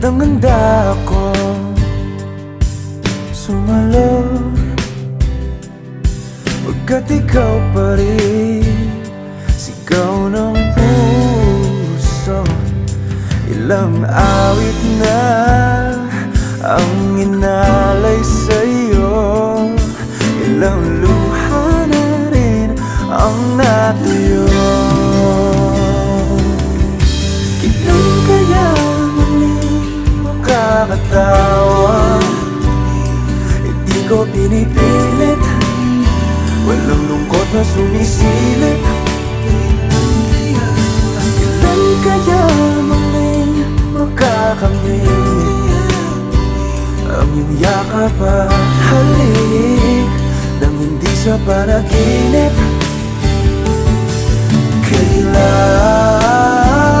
Handang handa ako. Sumalo. Pagkat ikaw pa rin Sigaw ng puso. Ilang awit na Ang inalay sa'yo. Ilang luha na rin Ang natuyo makakatawa Hindi ko pinipilit. Walang lungkot na sumisilip Kailan kaya muling makakamit Ang iyong yakap at halik Nang hindi sa panaginip